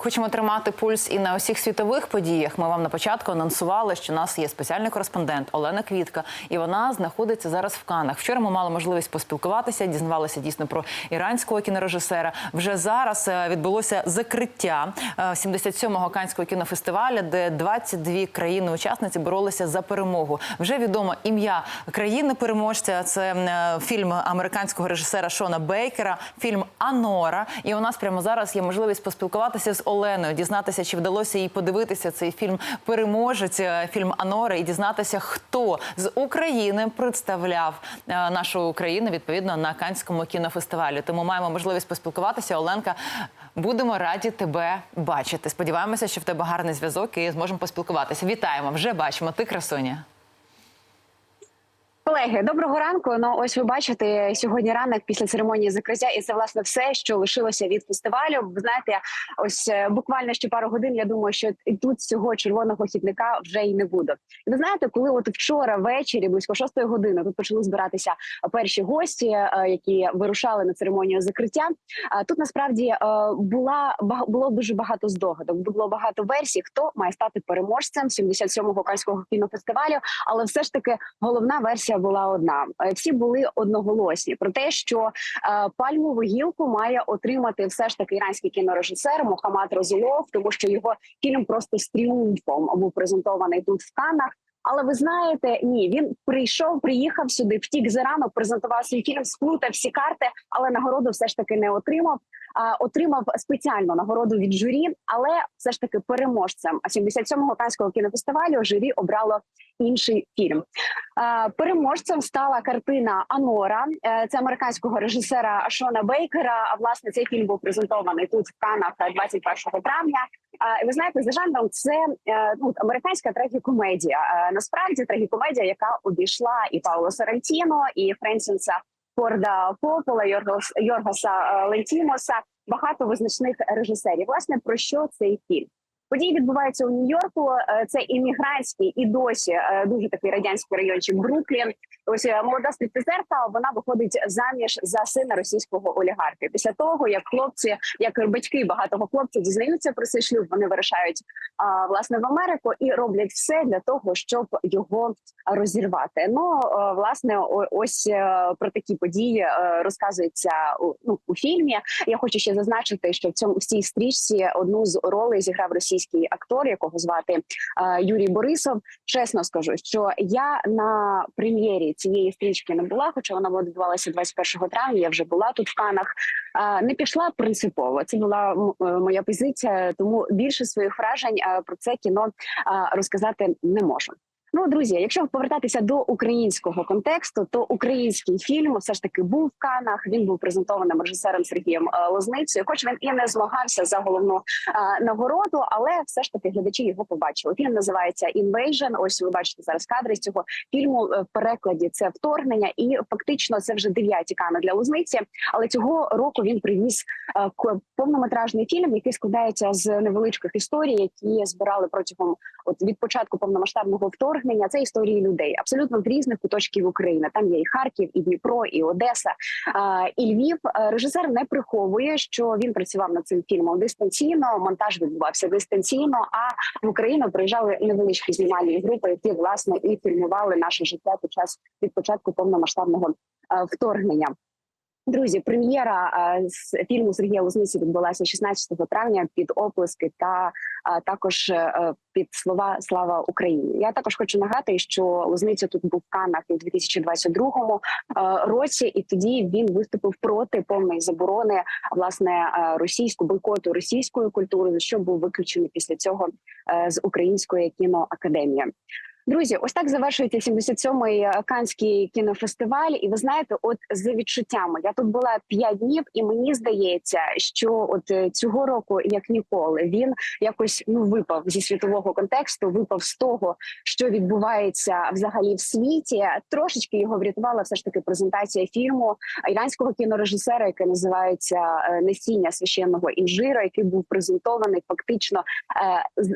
Хочемо тримати пульс і на усіх світових подіях. Ми вам на початку анонсували, що у нас є спеціальний кореспондент Олена Квітка, і вона знаходиться зараз в Канах. Вчора ми мали можливість поспілкуватися, дізнавалися дійсно про іранського кінорежисера. Вже зараз е, відбулося закриття е, 77-го канського кінофестивалю, де 22 країни-учасниці боролися за перемогу. Вже відомо ім'я країни-переможця. Це е, фільм американського режисера Шона Бейкера, фільм Анора. І у нас прямо зараз є можливість поспілкуватися з Оленою, дізнатися, чи вдалося їй подивитися цей фільм Переможець, е, фільм Анора, і дізнатися, хто з України представляв е, нашу Україну відповідно на Канському кінофестивалі. Тому маємо можливість поспілкуватися. Оленка, будемо раді тебе бачити. Сподіваємося, що в тебе гарний зв'язок і зможемо поспілкуватися. Вітаємо! Вже бачимо. Ти красуня. Колеги, доброго ранку. Ну ось ви бачите сьогодні ранок після церемонії закриття, і це власне все, що лишилося від фестивалю. Знаєте, ось е, буквально ще пару годин. Я думаю, що тут цього червоного хідника вже й не буде. І ви знаєте, коли от вчора ввечері, близько шостої години, тут почали збиратися перші гості, е, які вирушали на церемонію закриття. А тут насправді е, була було дуже багато здогадок. Було багато версій, хто має стати переможцем 77-го канського кінофестивалю. Але все ж таки головна версія була одна. Е, Всі були одноголосні про те, що е, пальмову гілку має отримати все ж таки іранський кінорежисер Мохаммад Розулов, тому що його фільм просто з тріумфом був презентований тут в Каннах. Але ви знаєте, ні, він прийшов, приїхав сюди, втік зарано, презентував свій фільм, сплутав всі карти, але нагороду все ж таки не отримав. Отримав спеціальну нагороду від журі, але все ж таки переможцем 77-го канського кінофестивалю журі обрало інший фільм. Переможцем стала картина Анора. Е, Це американського режисера Шона Бейкера. А власне цей фільм був презентований тут в Канах е, 21 травня. І Ви знаєте, за жанром це е, ну американська трагікомедія. Е, Насправді трагікомедія, яка обійшла і Пауло Сарантіно, і Френсінса Форда Попола, Йоргос Йоргаса е, Лентімоса. Багато визначних режисерів. Власне про що цей фільм? Події відбуваються у Нью-Йорку. Е, Це іммігрантський і досі е, дуже такий радянський райончик Бруклін. Ось е, молода стриптизерка, вона виходить заміж за сина російського олігарха. Після того, як хлопці, як батьки багатого хлопців дізнаються про цей шлюб, вони вирішають а, власне в Америку і роблять все для того, щоб його розірвати. Ну власне, ось про такі події розказується у, ну, у фільмі. Я хочу ще зазначити, що в цьому в цій стрічці одну з ролей зіграв російський актор, якого звати е, Юрій Борисов. Чесно скажу, що я на прем'єрі цієї стрічки не була, хоча вона відбувалася 21 травня. Я вже була тут в Канах. Е, Не пішла принципово. Це була е, моя позиція. Тому більше своїх вражень про це кіно розказати не можу. Ну, друзі, якщо повертатися до українського контексту, то український фільм все ж таки був в Канах. Він був презентованим режисером Сергієм е, Лозницею. Хоч він і не змагався за головну е, нагороду, але все ж таки глядачі його побачили. Фільм називається «Invasion». Ось ви бачите зараз кадри з цього фільму. Е, В перекладі це вторгнення, і фактично це вже дев'яті кани для Лозниці. Але цього року він привіз к- повнометражний фільм, який складається з невеличких історій, які збирали протягом от від початку повномасштабного вторгнення. Це історії людей абсолютно з різних куточків України. Там є і Харків, і Дніпро, і Одеса, і Львів. Е, Режисер не приховує, що він працював над цим фільмом дистанційно. Монтаж відбувався дистанційно. А в Україну приїжджали невеличкі знімальні групи, які власне і фільмували наше життя під час від початку повномасштабного е, вторгнення. Друзі, прем'єра е, з фільму Сергія Лозниці відбулася 16 травня під оплески та е, також е, під слова Слава Україні. Я також хочу нагадати, що Лозниця тут був в Каннах у 2022 е, році, і тоді він виступив проти повної заборони власне е, російську бойкоту російської культури, за що був виключений після цього е, з української кіноакадемії. Друзі, ось так завершується 77-й Канський кінофестиваль. І ви знаєте, от за відчуттями я тут була 5 днів, і мені здається, що от е, цього року, як ніколи, він якось ну випав зі світового контексту, випав з того, що відбувається взагалі в світі. Трошечки його врятувала все ж таки презентація фільму іранського кінорежисера, яке називається е, Несіння священного інжира, який був презентований фактично е,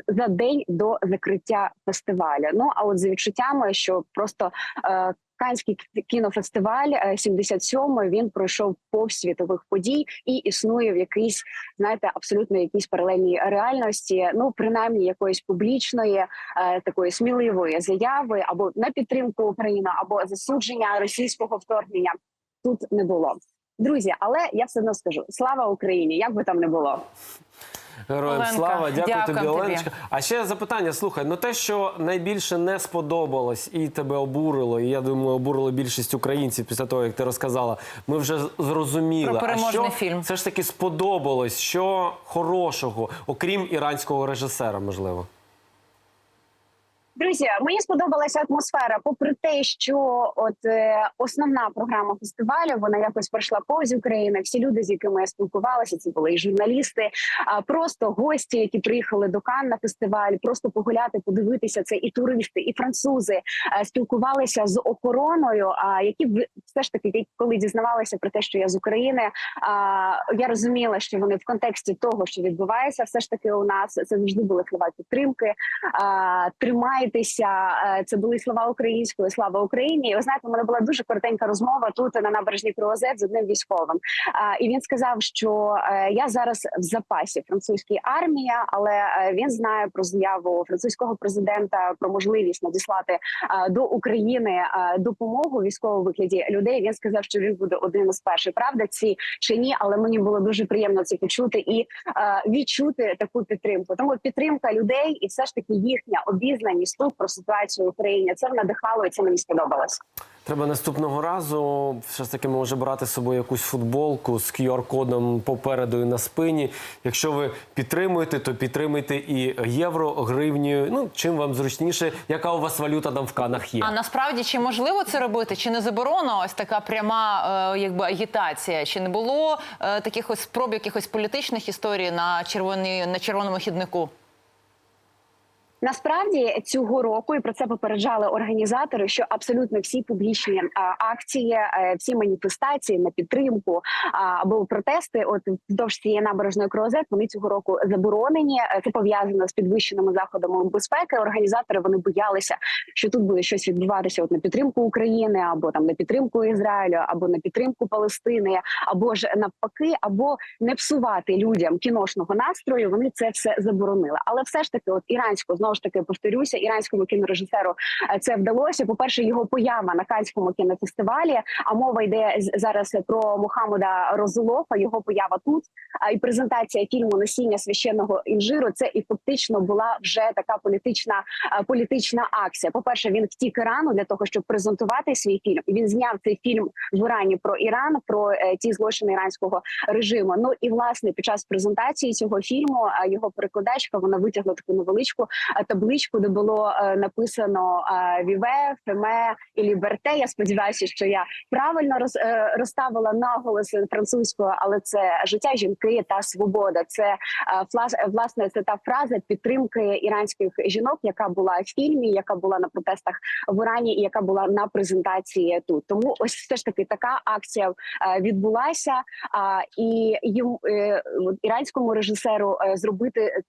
за день до закриття фестивалю. Ну от за відчуттями, що просто е, Канський кінофестиваль е, 77-й, він пройшов повз світових подій і існує в якійсь, знаєте, абсолютно якійсь паралельній реальності. Ну принаймні якоїсь публічної, е, такої сміливої заяви або на підтримку України, або засудження російського вторгнення тут не було. Друзі, але я все одно скажу: слава Україні! Як би там не було. Героям Оленка, слава, дякую дякую тобі, тобі. Оленочка. А ще запитання: слухай, ну те, що найбільше не сподобалось і тебе обурило, і я думаю, обурило більшість українців після того, як ти розказала. Ми вже зрозуміли. Про а що фільм. все ж таки сподобалось, що хорошого, окрім іранського режисера, можливо. Друзі, мені сподобалася атмосфера. Попри те, що от е, основна програма фестивалю вона якось пройшла повз України. Всі люди, з якими я спілкувалася, це були і журналісти, а просто гості, які приїхали до Кан на фестиваль, просто погуляти, подивитися. Це і туристи, і французи е, спілкувалися з охороною. А які все ж таки, коли дізнавалися про те, що я з України, а, я розуміла, що вони в контексті того, що відбувається, все ж таки у нас це завжди були слова підтримки. А, тримайтеся. Е, Це були слова українською, слава Україні. І ви знаєте, у мене була дуже коротенька розмова тут на набережній Круазет з одним військовим. І він сказав, що е, я зараз в запасі французькій армії, але е, він знає про заяву французького президента про можливість надіслати е, до України е, допомогу військовому вигляді людей. Він сказав, що він буде один із перших. Правда, ці чи ні, але мені було дуже приємно це почути і е, відчути таку підтримку. Тому підтримка людей і все ж таки їхня обізнаність тут про ситуацію в Україні. Це надихало і це мені сподобалось. Треба наступного разу все ж таки може брати з собою якусь футболку з QR-кодом попереду і на спині. Якщо ви підтримуєте, то підтримуйте і євро, гривнею. Ну чим вам зручніше, яка у вас валюта там в канах є. А насправді чи можливо це робити? Чи не заборона ось така пряма е, якби агітація? Чи не було е, таких ось спроб якихось політичних історій на червоній на червоному хіднику? Насправді цього року і про це попереджали організатори, що абсолютно всі публічні акції, е, всі маніфестації на підтримку або протести, от вздовж цієї набережної Круазет, вони цього року заборонені. Е, Це пов'язано з підвищеними заходами безпеки. Організатори вони боялися, що тут буде щось відбуватися от на підтримку України, або там на підтримку Ізраїлю, або на підтримку Палестини, або ж навпаки, або не псувати людям кіношного настрою. Вони це все заборонили. Але все ж таки, от іранську знову ж таки повторюся, іранському кінорежисеру е, це вдалося. По перше, його поява на канському кінофестивалі. А мова йде зараз про Мухаммеда Розулофа. Його поява тут. І презентація фільму Носіння священного інжиру. Це і фактично була вже така політична е, політична акція. По перше, він втік Ірану для того, щоб презентувати свій фільм. Він зняв цей фільм в Ірані про Іран, про е, ті злочини іранського режиму. Ну і власне під час презентації цього фільму його перекладачка вона витягла таку невеличку табличку, де було е, написано Віве, Феме і Ліберте. Я сподіваюся, що я правильно роз, е, розставила наголос французькою, але це життя жінки та свобода. Це е, власне це та фраза підтримки іранських жінок, яка була в фільмі, яка була на протестах в Ірані, і яка була на презентації тут. Тому ось все ж таки така акція відбулася. І іранському режисеру зробити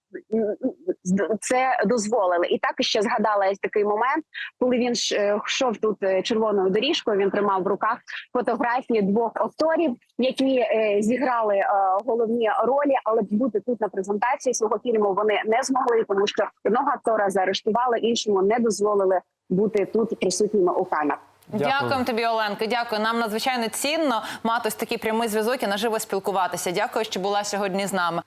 це дозволили. І так ще згадала я такий момент, коли він е, йшов тут е, червоною доріжкою. Він тримав в руках фотографії двох акторів, які е, зіграли головні ролі, але бути тут на презентації свого фільму вони не змогли, тому що одного актора заарештували, іншому не дозволили бути тут присутніми у канах. Дякую. Дякуємо тобі, Оленко. Дякую. Нам надзвичайно цінно мати ось такий прямий зв'язок і наживо спілкуватися. Дякую, що була сьогодні з нами.